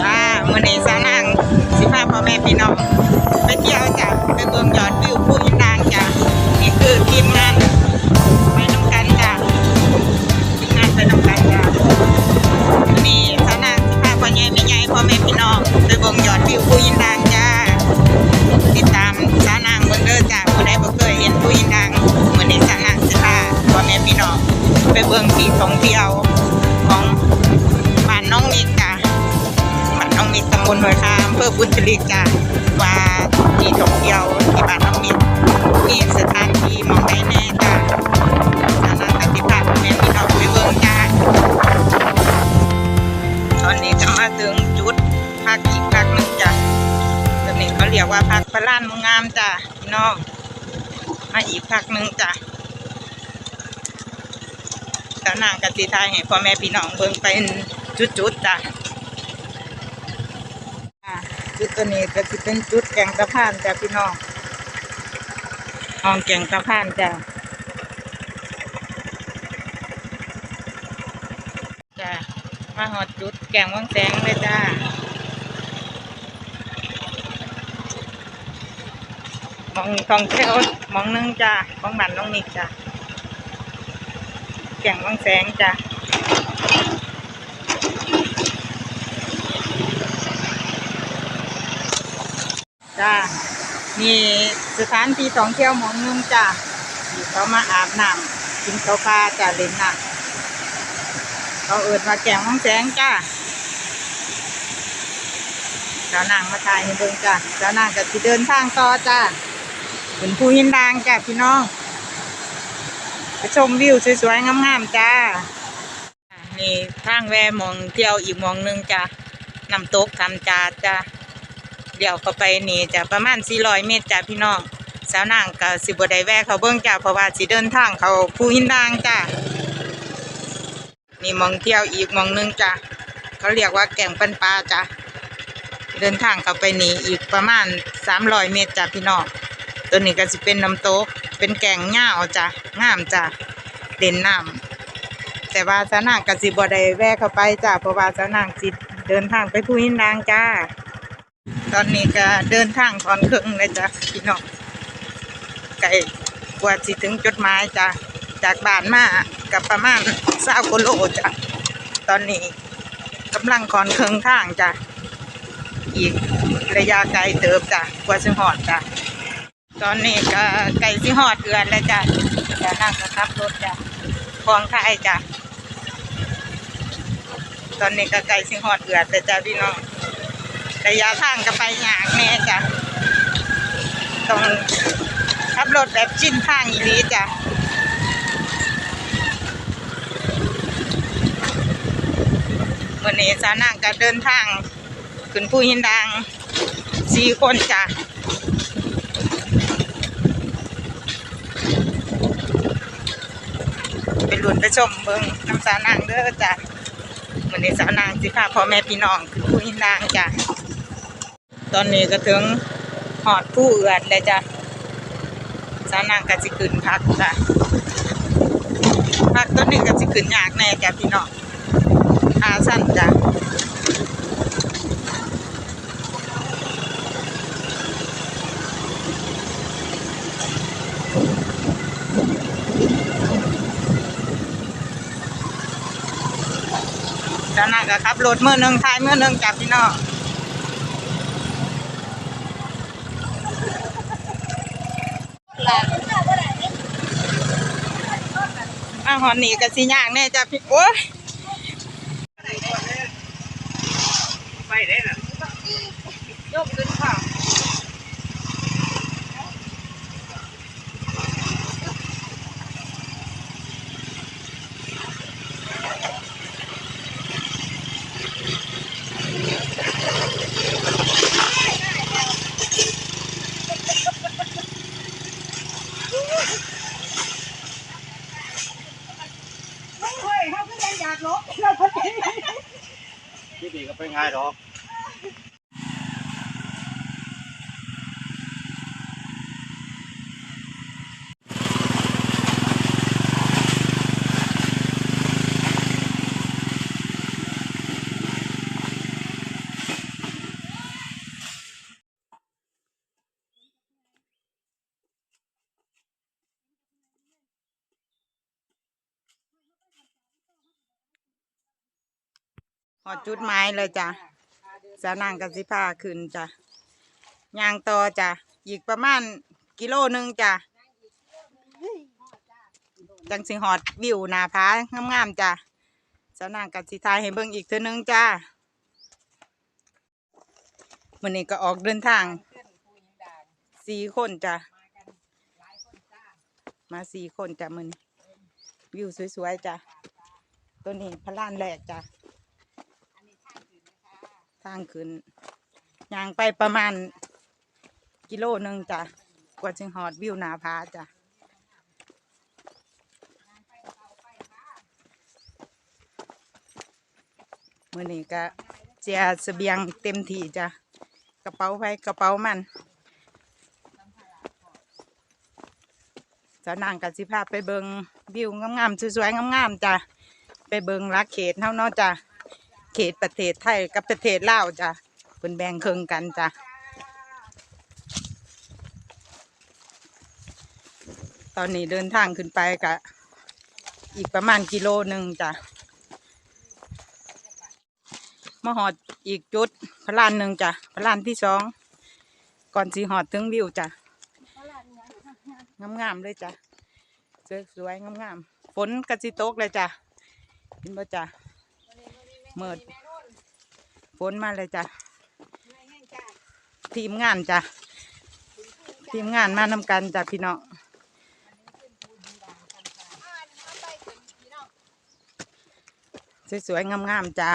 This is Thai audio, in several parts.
จ้ามื่อนี้สาวนางสิพาพ่อแม่พี่น้อง พักหนึ่งจ้ะสาวนางกติทายให้พ่อแม่พี่น้องเบิ่งเป็นจุดๆจ้ะจุดตัวนี้ก็จะเป็นจุดแกงตะพานจ้ะพี่น้องห้องแกงตะพานจ้ะจ้ะมาหอดจุดแกงวังแสงเลยจ้า มองทองเที่ยวหมองนึงจ้ะหมองบันน้องนิกจ้ะแก่งวังแสงจ้ะจ้ามีสถานที่ท่องเที่ยวมองนึงจ้าที่เขามาอาบน้ำกินข้าวปลาจ้าเล่นน้ำเขาเอิดมาแกงห้องแสงจ้าสาวนางมาถ่ายให้เบิ่งจ้าสาวนางก็สิเดินทางต่อจ้า เป็นภูหินดางจ้าพี่น้องไปชมวิวสวยๆงามๆจ้า นี่ทางแวมองเที่ยวอีกมองหนึงจ้าน้ำตกทำจาจ้าเดี๋ยวเข้าไปนี่จะประมาณ 400 เมตรจ้ะพี่น้องสาวนางก็สิบ่ได้แวะเขาเบิ่งจ้ะเพราะว่าสิเดินทางเขาภูหินดางจ้ะนี่มองเที่ยวอีกมองหนึงจ้ะเขาเรียกว่าแก่งปันปลาจ้ะเดินทางเข้าไปนี่อีกประมาณ300เมตรจ้ะพี่น้อง ตัวนี้ก็สิเป็นน้ำตก เป็นแก่งหญ้าวจ้ะงามจ้ะเด่นน้ำแต่ว่าสาวนางก็สิบ่ได้แวะเข้าไปจ้ะเพราะว่าสาวนางสิเดินทางไปภูหินดางจ้า ตอนนี้ก็เดินทางตอนครึ่งเลยจ้ะพี่น้องไกลกว่าสิถึงจุดหมายจ้ะจากบ้านมากับประมาณสากิโลจ้ะตอนนี้กำลังคอนเครื่องทางจ้ะอีกระยะไกลเติบจ้ะกว่าสิหอดจ้ะ ตอนนี้ก็ไกลสิหอดเอือนแล้วจ้ะจะนั่งขับรถจ้ะคลองไทยจ้ะตอนนี้ก็ไกลสิหอดเอือนแล้วจ้ะพี่น้องระยะทางก็ไปหยากแน่จ้ะต้องขับรถแบบชินทางอีนี้จ้ะวันนี้สาวนางก็เดินทางขึ้นผู้หินดังสี่คนจ้ะ ไปหลุนไปชมเบิงน้ำสาวนางเด้อจ้ะวันนี้สาวนางสิพาพ่อแม่พี่น้องขึ้นผู้นางจ้ะตอนนี้ก็ถึงหอดผู้เอือดเลยจ้ะสาวนางก็สิขึ้นพักจ้ะพักต้นนี้ก็สิขึ้นยากแน่จ้ะพี่น้องอาสั้นจ้ะ สาวนางก็ขับรถเมื่อหนึงท้ายเมื่อหนึงจ้ะพี่น้องอาหอนนี่ก็สิยากแน่จ้ะพี่โอ้ยไปได้น่ะยกขึ้นค่ะอยากลบเราพอดี ที่ดีก็ไปง่ายหรอก หอดจุดไม้เลยจ้ะสาวนางกับสิพาขึ้นจ้ะยางต่อจ้ะอีกประมาณกิโลหนึงจ้ะจังสิหอดวิวหนาผางามๆจ้ะสาวนางกับสิทายให้เบิ่งอีกเทื่อนึงจ้ามื้อนี้ก็ออกเดินทางสี่คนจ้ะมาสี่คนจ้ะมื้อนี้วิวสวยๆจ้ะตัวนี้พระลานแรกจ้ะ ทางขึ้นย่างไปประมาณกิโลหนึ่งจ้ะกว่าจึงหอดวิวนาผาจ้ะมื่อนี้ก็เจียเสบียงเต็มที่จ้ะกระเป๋าไปกระเป๋ามันจะนางกับสิภาพไปเบิงวิวงามๆสวยๆงามๆจ้ะไปเบิงรักเขตเท่านาะจ้ะ เขตประเทศไทยกับประเทศลาวจ้ะเป็นแบ่งครึ่งกันจ้ะตอนนี้เดินทางขึ้นไปกะอีกประมาณกิโลหนึ่งจ้ะมาหอดอีกจุดพระลานหนึ่งจ้ะพระลานที่สองก่อนสีหอดถึงวิวจ้ะงามๆเลยจ้ะสวยๆงามๆฝนกระสิตกเลยจ้ะเห็นบ่จ้ะ เมิดฝนมาเลยจ้ะทีมงานจ้ะทีมงานมานำกันจ้ะพี่น้องสวยๆงามๆจ้ะ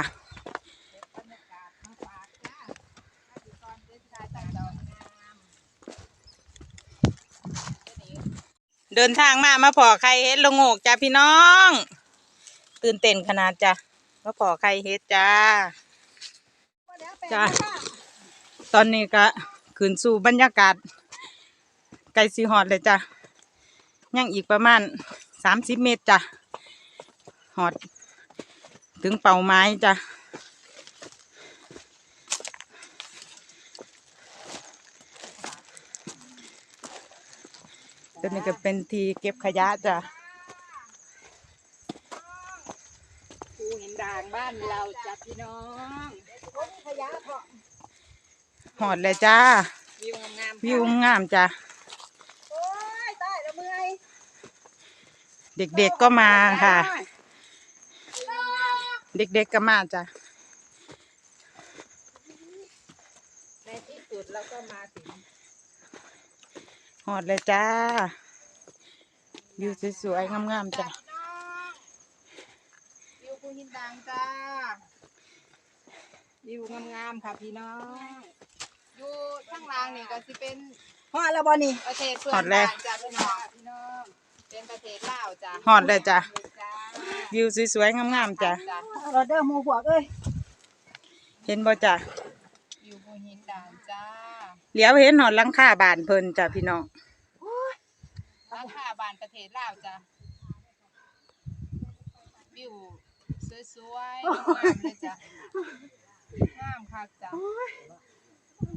เดินทางมามาพอใครเฮ็ดละโงกจ้ะพี่น้อง ตื่นเต้นขนาดจ้ะ มาพอใครเฮ็ดจ้า จ้ะตอนนี้ก็ขึ้นสู่บรรยากาศ ไกลสีหอดเลยจ้ะยังอีกประมาณสามสิบเมตรจ้ะหอด ถึงเป่าไม้จ้ะตัวนี้ก็เป็นที่เก็บขยะจ้ะ ภูหินด่างบ้านเราจ้ะพี่น้องขยะเพาะหอดเลยจ้า วิวงามๆวิวงามจ้ะโอ้ยตายแล้วเมื่อยเด็กๆก็มาค่ะ เด็กๆก็มาจ้ะในที่สุดเราก็มาถึงหอดเลยจ้าวิวสวยๆงามๆจ้ะ วิวภูหินด่างจ้าวิวงามๆค่ะพี่น้องอยู่ข้างล่างนี่ก็สิเป็นฮอดแล้วบ่นี่ ประเทศเพื่อหอดนเลยบ้านจ้ะพี่น้องพี่น้องเป็นประเทศลาวจ้ะหอดเลยจ้ะจ้าวิวสวยๆงามๆจ้ะจ้ะเราเด้อหมู่พวกเอ้ยเห็นบ่จ้ะวิวภูหินด่างจ้าเหลียวเห็นหอดหลังคาบ้านเพิ่นจ้ะพี่น้องราคาบ้านประเทศลาวจ้ะวิว สวยๆงามเลยจ้ะงามคักจ้ะ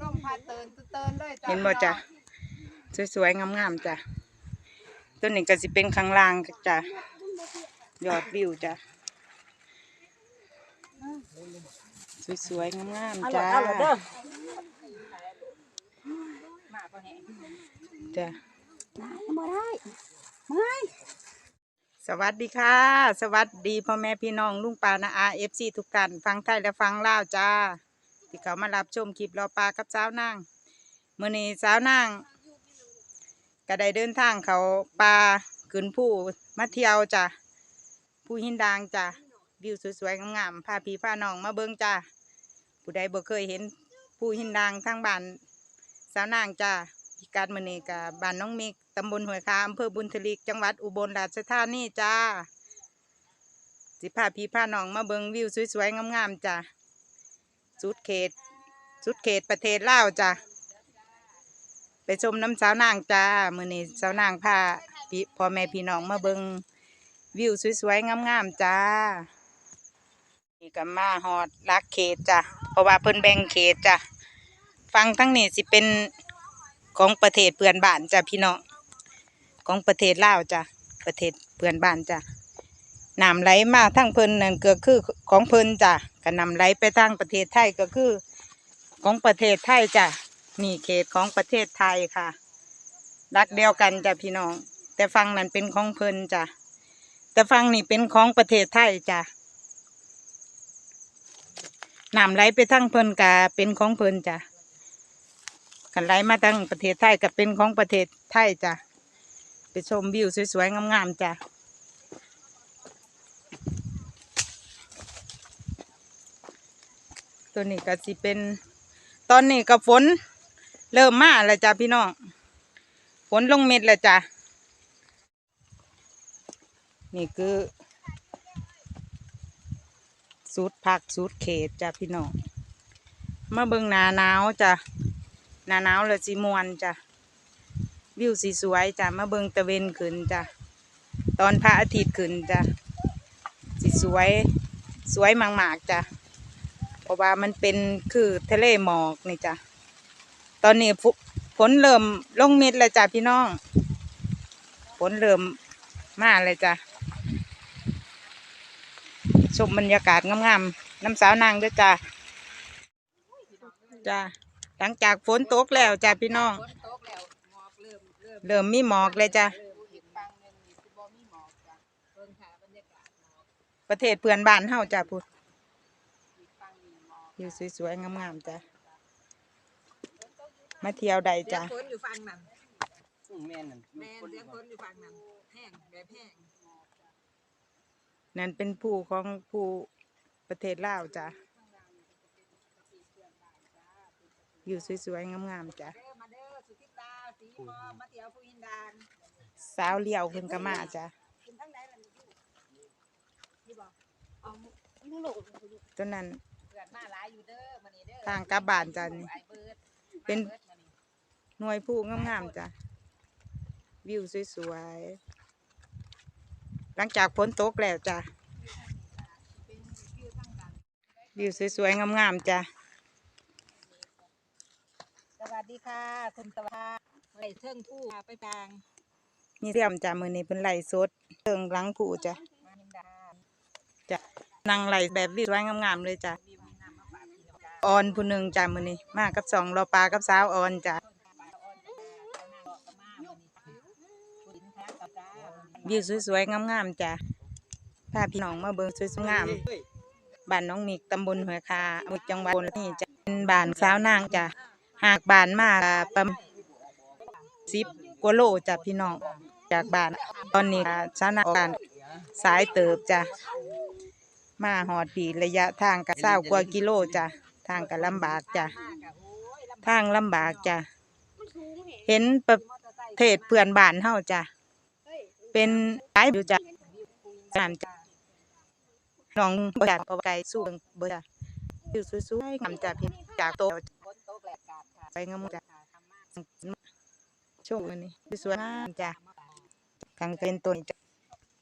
ร่มพัดเตินเตินเลยจ้ะเห็นบ่จ้ะสวยๆงามๆจ้ะตัวนี้ก็สิเป็นข้างล่างจ้ะยอดวิวจ้ะสวยๆงามเอาๆล่ะจ้าเอาล่ะเด้อมาบ่แห้งจ้ะบ่ได้เมื่อย สวัสดีค่ะ สวัสดีพ่อแม่พี่น้องลุงปานาอาเอฟซีทุกท่านฟังไทยและฟังลาวจ้า ที่เขามารับชมคลิปรอปลากับสาวนางมื่อนี้สาวนางก็ได้เดินทางเขาปลาขึ้นผู้มาเที่ยวจ้ะผู้หินดางจ้ะวิวสวยๆงามๆพาพี่พาน้องมาเบิ่งจ้าผู้ใดบ่เคยเห็นผู้หินดางทางบ้านสาวนางจ้า กัดมือนี้กับบ้านน้องมิกตำบลห้วยคาอำเภอบุญทลิกจังหวัดอุบลราชธานีจ้า สิพาพี่พาน้องมาเบิงวิวสวยๆงามๆจ้าสุดเขต สุดเขตประเทศลาวจ้าไปชมน้ำสาวนางจ้ามือนี้สาวนางพาพี่พ่อแม่พี่น้องมาเบิงวิวสวยๆงามๆจ้านี่ก็มาฮอดลักเขตจ้าเพราะว่าเพิ่นแบ่งเขตจ้าฟังทั้งนี้สิเป็น ของประเทศเพื่อนบ้านจ้ะพี่น้องของประเทศลาวจ้ะประเทศเพื่อนบ้านจ้ะน้ำไหลมาทางเพิ่นนั่นก็คือของเพิ่นจ้ะก็นำไหลไปทางประเทศไทยก็คือ ของประเทศไทยจ้ะนี่เขตของประเทศไทยค่ะรักเดียวกันจ้ะพี่น้อง แต่ฟังนั้นเป็นของเพิ่นจ้ะแต่ฟังนี่เป็นของประเทศไทยจ้ะน้ำไหลไปทางเพิ่นกาเป็นของเพิ่นจ้ะ กันไหลมาทางประเทศไทยก็เป็นของประเทศไทยจ้ะไปชมวิวสวยๆงามๆจ้ะตัวนี้ก็สิเป็น ตอนนี้ก็ฝน เริ่มมาแล้วจ้ะพี่น้องฝนลงเม็ดแล้วจ้ะนี่คือสูตรผักสูตรเขตจ้ะพี่น้องมาเบิ่งหนาหนาวจ้ะ หนาหนาวเลยสิมวนจ้ะวิวสีสวยจ้ะมาเบิงตะเวนขึ้นจ้ะตอนพระอาทิตย์ขึ้นจ้ะสีสวยสวยมากๆจ้ะเพราะว่ามันเป็นคือทะเลหมอกนี่จ้ะตอนนี้ฝฝนเริ่มลงเม็ดแล้วจ้ะพี่น้องฝนเริ่มมาเลยจ้ะชมบรรยากาศงามๆน้ำสาวนางด้วยจ้ะจ้ะ หลังจากฝนตกแล้วจ้ะพี่น้อง ฝนตกแล้วหมอกเริ่มเริ่มเริ่มมีหมอกเลยจ้ะ เริ่มอีกฝั่งหนึงนี่สิบ่มีหมอกจ้ะเบิ่งค่ะบรรยากาศหมอกประเทศเพื่อนบ้านเฮาจ้ะพูดอีกฝั่งนี้หมอกอยู่สวยๆงามๆจ้ะ มาเที่ยวใดจ้ะฝนอยู่ฝั่งนั้นแม่นนั่นแม่นเสียงฝนอยู่ฝั่งนั้นแห้งแบบแห้งนั่นเป็นผู้ของผู้ประเทศลาวจ้ะ อยู่สวยๆงามๆจ้ะเด้อมาเด้อสุธิตาสีมอมมาเที่ยวผู้อินดานสาวเลี้ยวเพิ่นก็มาจ้ะกินทั้งใดล่ะนี่นี่บ่เอานี่ลูกตัวนั้นเพื่อนมาหลายอยู่เด้อมื้อนี้เด้อทางกลับบ้านจ้ะนี่ไอ้เบิดเป็นมาบิดมื้อนี้หน่วยผู้งามๆจ้ะวิวสวยๆหลังจากฝนตกแล้วจ้ะวิวสวยๆงามๆจ้ะ สวัสดีค่ะ คุณตะวันไหลเทิงผู้ไปทางนี่เรียมจ้ะมื้อนี้เพิ่นไล่สดเทิงหลังผู้จ้ะมานินดาจ้ะนั่งไล่แบบวิวสวยงามๆเลยจ้ะออนผู้หนึ่งจ้ะมื้อนี้มากับสองรอปลากับสาวออนจ้ะวิวสวยๆงามๆจ้ะพาพี่น้องมาเบิ่งสวยๆงามบ้านน้องมิกตำบลหัวคาอำเภอจังหวัดนี่จะเป็นบ้านสาวนางจ้ะ หากบานมาประมาณสิบกว่าโลจ้ะพี่น้องจากบานตอนนี้ก็สานางการสายเติบจ้ะมาหอดปีระยะทางก็เศร้ากว่ากิโลจ้ะทางก็ลำบากจ้ะทางลำบากจ้ะเห็นประเทศเพื่อนบ้านเฮาจ้ะเป็นหลายอยู่จ้ะน้ำจ้ะน้องบ่จากเอาไก่สู้เบิ่งจ้ะอยู่สวยๆงามจ้ะพี่จากโต ไปงามจ้ะช่วงอันนี้สวยๆงามจ้ะกางเป็นต้นจ้ะ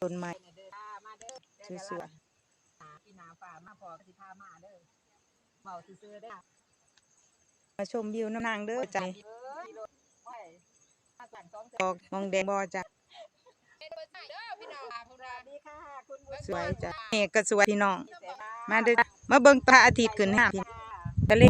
ต้นไม้เด้อมาเด้อสวยพี่นาฝ่ามาพอก็สิพามาเด้อเมาซื่อๆเด้อๆมาชมวิวน้ำนางเด้อจ้ะเอ้ยรถไว้มาสั่งสองเทื่ออกมองแดงบ่จ้ะเด้อพี่น้องพวกเราสวัสดีค่ะคุณบุญสวยจ้ะนี่ก็สวยพี่น้องเด้อมาเด้อจ้ะมาเบิ่งพระอาทิตย์ขึ้นห้าพี่ทะเล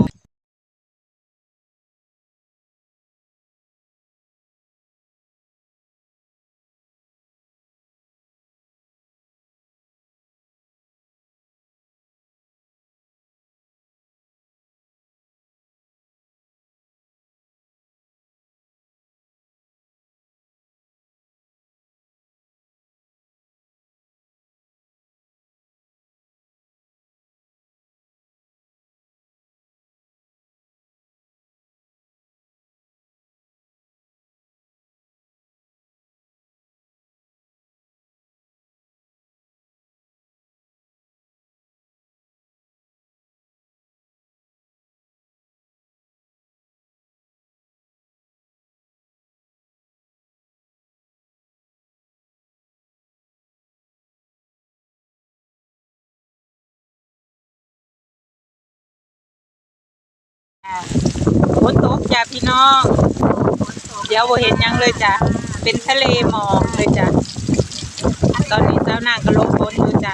ฝนตกจ้ะพี่น้องเดี๋ยวโบเห็นยังเลยจ้ะเป็นทะเลหมอกเลยจ้ะตอนนี้เจ้านางก็ลงพ้นอยู่จ้ะ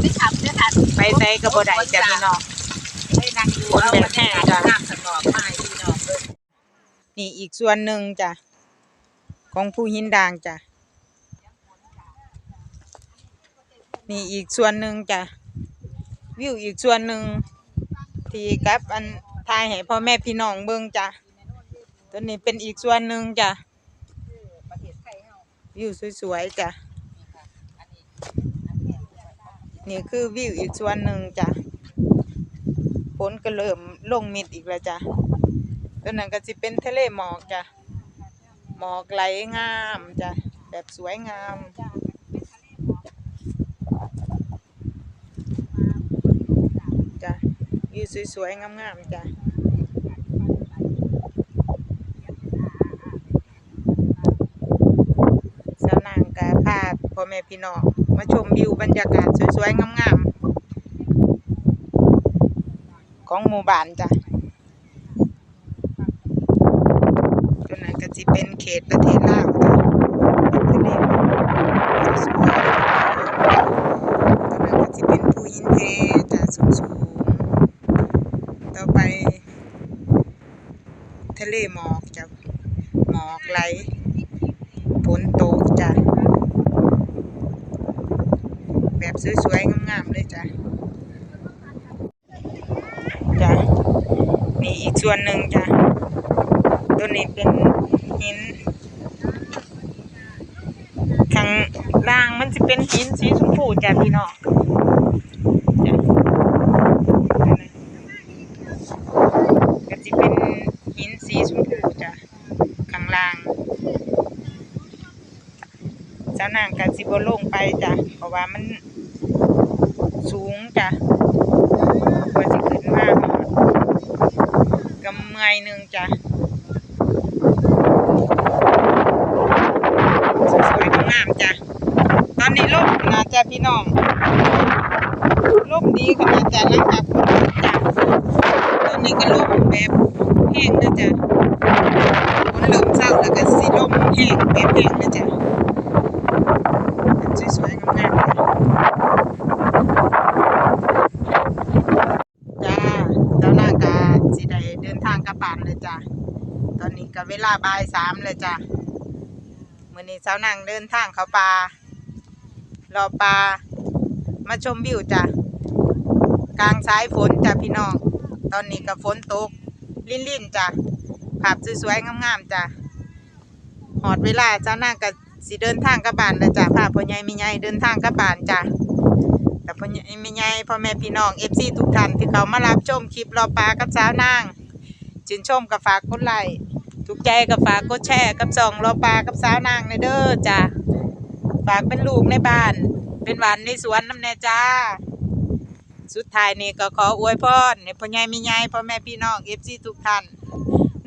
ไม่ทำไม่ทันไปใส่กระบไดจ้ะพี่น้องได้นั่งอยู่แบบแห้งจ้ะน้ำสนองมาให้พี่น้องเบิ่งนี่อีกส่วนหนึ่งจ้ะของผู้หินด่างจ้ะนี่อีกส่วนหนึ่งจ้ะวิวอีกส่วนหนึ่งที่กับอัน ทายให้พ่อแม่พี่น้องเบิ่งจ้ะตัวนี้เป็นอีกส่วนหนึ่งจ้ะวิวสวยๆจ้ะนี่คือวิวอีกส่วนหนึ่งจ้ะฝนก็เริ่มลงมิดอีกแล้วจ้ะตัวนั้นก็จะเป็นทะเลหมอกจ้ะหมอกไหลงามจ้ะแบบสวยงามจ้ะวิว สวยๆ งามๆจ้ะสาวนางกาพาพ่อแม่พี่น้องมาชมวิวบรรยากาศสวยๆ งามๆ ของหมู่บ้านจ้ะตัวนั้นก็จะเป็นเขตประเทศลาวจ้ะทะเลหมอกสวยๆตัวนั้นก็จะเป็นภูหินเทจ้ะสูงๆต่อไป ทะ เลหมอกจ้ะหมอกไหลฝนตกจ้ะแบบสวยๆงามๆเลยจ้ะจ้ะนี่อีกส่วนหนึ่งจ้ะตัวนี้เป็นหินข้างล่างมันจะเป็นหินสีชมพูจ้ะพี่น้องจ้ะก็จะเป็นหินสีชมพูจ้ะข้างล่าง เจ้านางก็สิบลงไปจ้ะเพราะว่ามันสูงจ้ะกว่าสิขึ้นมาหอดกำเมยหนึ่งจ้ะสวยๆงามจ้ะตอนนี้ลมนะจ้ะพี่น้องลมดีขนาดจ้ะหลังจากฝนจ้ะตอนนี้ก็ลมแบบแห้งนะจ้ะฝนเริ่มเศร้าแล้วก็สีลมแห้งแบบแห้งนะจ้ะสวยๆงามๆจ้ะจ้าเจ้านางกาสิได้เดินทางกลับบ้านเลยจ้ะ ตอนนี้ก็เว ลาบ่ายสามเลยจ้ะมื่อนี้สาวนางเดินทางเขาป่ารอปลามาชมวิวจ้ะกลางสายฝนจ้ะพี่น้อง ตอนนี้ก็ฝนตก ลิ่นลิ่นจ้ะภาพสวยๆงามๆจ้ะหอดเวลาสาวนางก็สิเดินทางกลับบ้านแล้วจ้ะพาพ่อใหญ่ม่ใหญ่เดินทางกลับบ้านจ้ะแต่พ่อใหญ่ม่ใหญ่พ่อแม่พี่น้องเอฟซีทุกท่านที่เขามารับชมคลิปรอปลากับสาวนางชื่นชมกับฝากกดไลค์ ถูกใจกับฝากกดแชร์กับส่องรอปลากับสาวนางในเด้อจ้ะฝากเป็นลูกในบ้าน เป็นหวานในสวนน้ำแน่จ้า สุดท้ายนี่ก็ขออวยพรในพ่อใหญ่มีใหญ่พ่อแม่พี่น้องเอฟซีทุกท่าน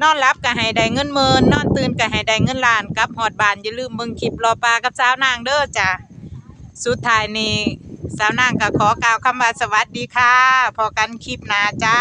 นอนรับก็ให้ได้เงินหมื่นนอนตื่นก็ให้ได้เงินล้านกับหอดบานอย่าลืมเบิ่งคลิปรอปลากับสาวนางเด้อจ้ะสุดท้ายนี่สาวนางก็ขอกล่าวคำว่าสวัสดีค่ะ พอกันคลิปหน้าจ้า